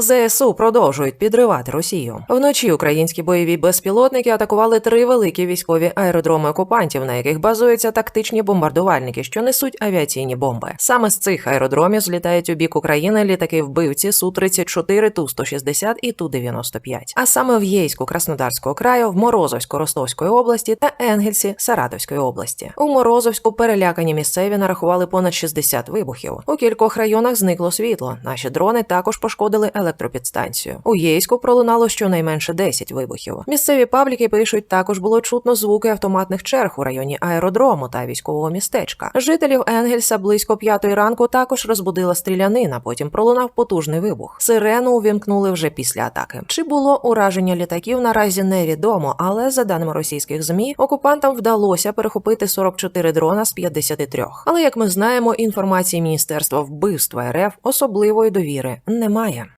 ЗСУ продовжують підривати Росію. Вночі українські бойові безпілотники атакували три великі військові аеродроми окупантів, на яких базуються тактичні бомбардувальники, що несуть авіаційні бомби. Саме з цих аеродромів злітають у бік України літаки вбивці су 34 ту 160 і ту 95 А саме в Єйську Краснодарського краю, в Морозовську Ростовської області та Енгельсі Саратовської області. У Морозовську перелякані місцеві нарахували понад 60 вибухів. У кількох районах зникло світло. Наші дрони також пошкодили електропідстанцію. У Єйську пролунало щонайменше 10 вибухів. Місцеві пабліки пишуть, також було чутно звуки автоматних черг у районі аеродрому та військового містечка. Жителів Енгельса близько п'ятої ранку також розбудила стрілянина. Потім пролунав потужний вибух. Сирену увімкнули вже після атаки. Чи було ураження літаків наразі невідомо, але за даними російських змі, окупантам вдалося перехопити 44 дрона з 53. Але як ми знаємо, інформації міністерства вбивства РФ особливої довіри немає.